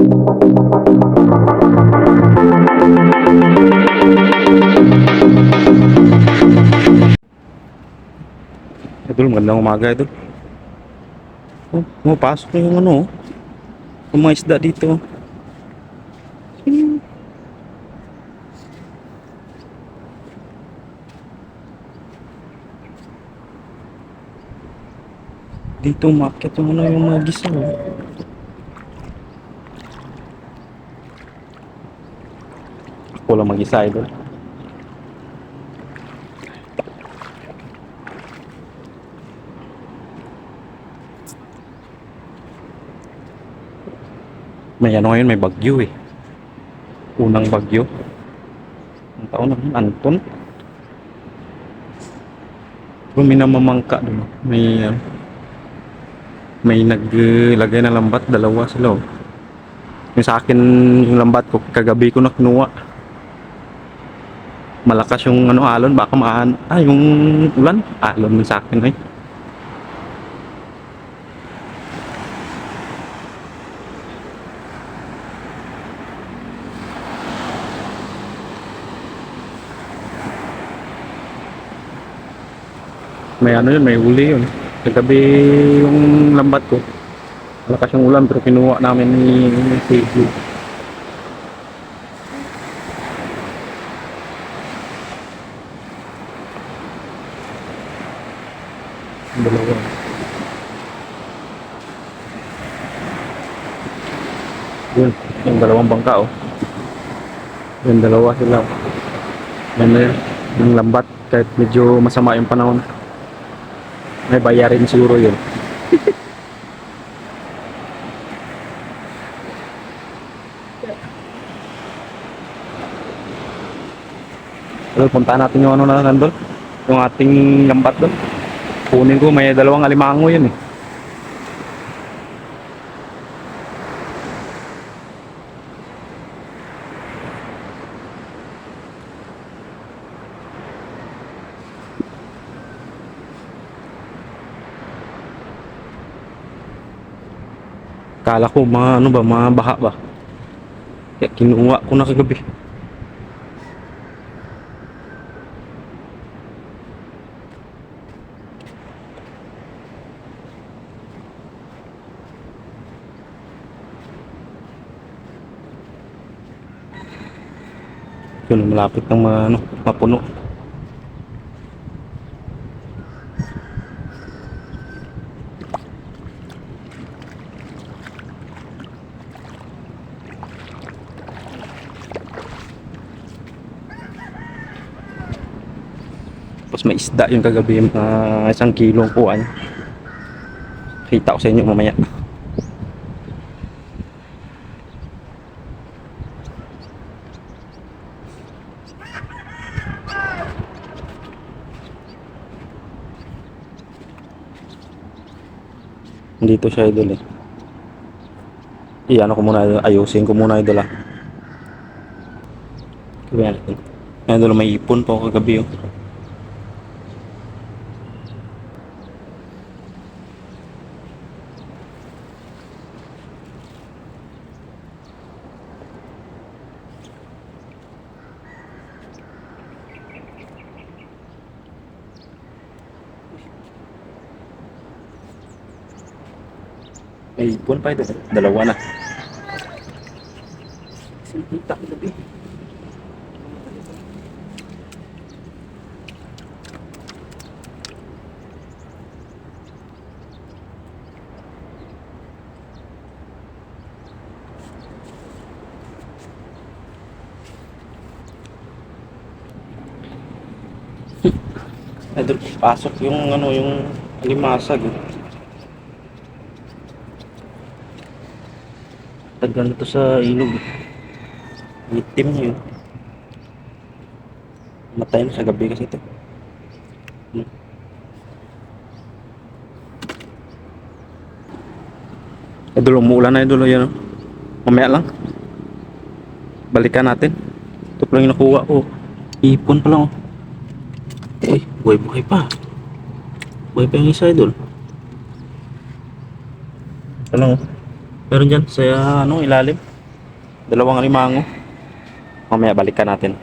Idol, magandang umaga, idol. Oh, pumapasok na yung ano, oh. Yung mga isda dito. Hmm. Dito umakyat yung ano yung mga gisa, oh. Ako lang mag-isa, idol. May ano ngayon, may bagyo eh. Unang bagyo. Ang taon na yun, Anton. Pero may namamangka doon. May, uh, may naglagay ng lambat, dalawa sila oh. Yung sa akin, yung lambat ko, kagabi ko na kinuha. Malakas yung ano, alon, baka maan, ah, yung ulan, alon sa akin eh. may ano yun, may huli yun. Kagabi yung lambat ko. Malakas yung ulan pero kinuha namin ni Seibu. Dalawa. Yun, yung dalawang bangka oh. Yung dalawa sila. Yan na yun. Yung lambat kahit medyo masama yung panahon. May bayarin siguro yun. Pero puntahan natin yung ano na nandun. Yung ating lambat doon. Kunin ko, may dalawang alimango yun eh. Kala ko mga ano ba, mga baha ba. Kaya kinuha ko na kagabi. Yun, malapit ng mga ano, mapuno. Tapos may isda yung kagabi, mga isang kilong kuhan. Kita ko sa inyo mamaya. Dito siya idol eh. Iyan ko muna, ayusin ko muna idol ah. Kaya natin. Idol, may ipon pa kagabi oh. May ipon pa ito. Dalawa na. Sintita ko pasok yung ano, yung limasag. Eh. Tagal na to sa ilog. Itim yun. Matay na sa gabi kasi ito. Hmm. Idol, umuulan na idol. Yan, oh. Mamaya lang. Balikan natin. Ito pa yung nakuha ko. Ipon pa lang. Oh. Uy, buhay-buhay pa. Buhay pa yung isa idol. Lang oh. Meron dyan sa ano, ilalim. Dalawang alimango. Mamaya balikan natin.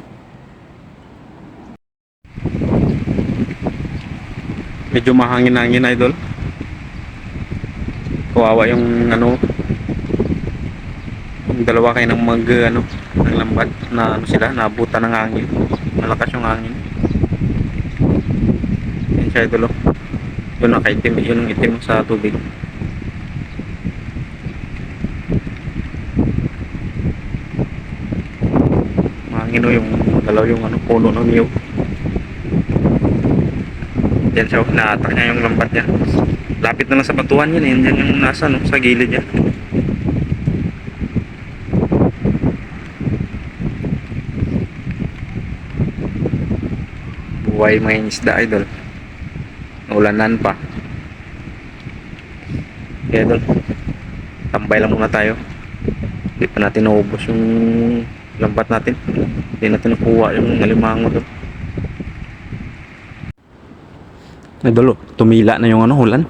Medyo mahangin-hangin idol. Kawawa yung ano yung dalawa kayo ng mag ano ng lambat na ano sila nabuta ng hangin. Malakas yung hangin. Yan siya idol. oh. Yun nakaitim, yun itim sa tubig. Mahangin o yung dalaw yung ano, puno ng niyog. Yan siya, naatak niya yung lambat niya. Lapit na lang sa batuan yun eh. Yan yung nasa no, sa gilid niya. Buhay mga isda idol. Ulanan pa. Kaya idol, tambay lang muna tayo. Hindi pa natin naubos yung lambat natin. Hindi natin nakuha yung alimango doon. Idol, oh, tumila na yung ano, ulan.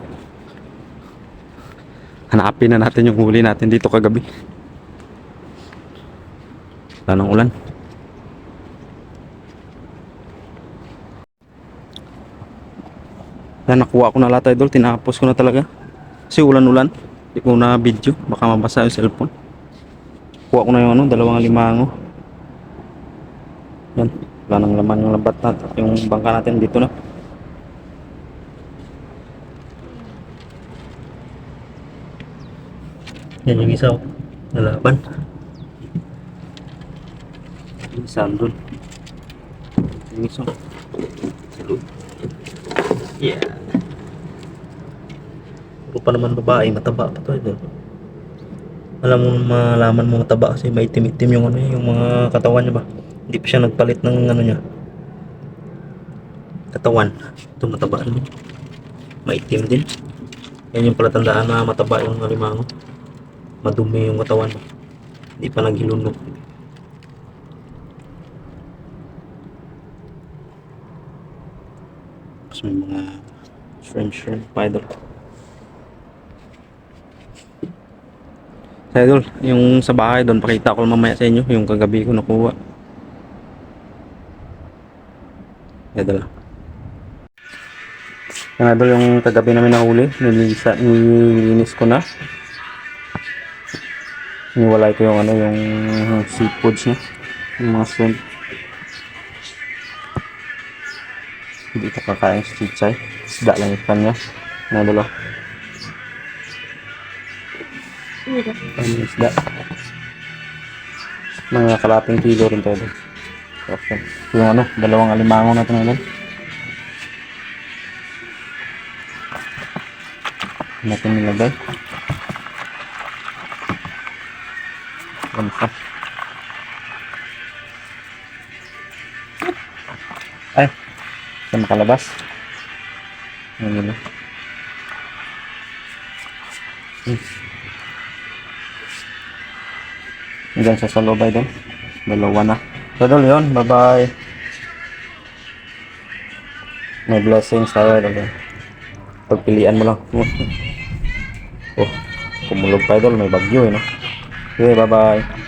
Hanapin na natin yung huli natin dito kagabi. Wala ng ulan. Yan, nakuha ko na lahat idol. Tinapos ko na talaga. Kasi ulan-ulan. Hindi ko na video. Baka mabasa yung cellphone. Kuha ko na yung ano, dalawang limango. Yan. Wala nang laman yung lambat natin. Yung bangka natin dito na. Yan yung isa. oh. Nalaban. Yung isa doon. Yung isa. Sa loob. Yeah. Puro pa naman babae, mataba pa to ito. Alam mo malaman mo mataba kasi may itim-itim yung ano yung mga katawan niya ba. Hindi pa siya nagpalit ng ano niya. Katawan. Ito mataba naman. Maitim din. Yan yung palatandaan na mataba yung alimango. Madumi yung katawan. Hindi pa naghilunok. Tapos may mga shrimp shrimp pa Sa yung sa bahay doon, pakita ko mamaya sa inyo yung kagabi ko nakuha. Idol. Yung idol, yung kagabi namin nahuli, nilisa, nilinis ko na. Niwalay ko yung ano, yung seafoods niya. Yung mga shrimp. Hindi ito kakain si Chichay. Isda lang yung kanya. Na dalawa. Ano yung isda? Mga kalating kilo rin tayo. doon. Okay. Yung ano, dalawang alimango na doon. Natin nilagay. Ano pa? Ay, siya makalabas. Ano nila? Hmm. Diyan sa salobay doon. Dalawa na. So doon yun. Bye-bye. May blessings tayo. Doon. Pagpilian mo lang. oh, kumulog pa doon. May bagyo eh. No? Okay, bye-bye.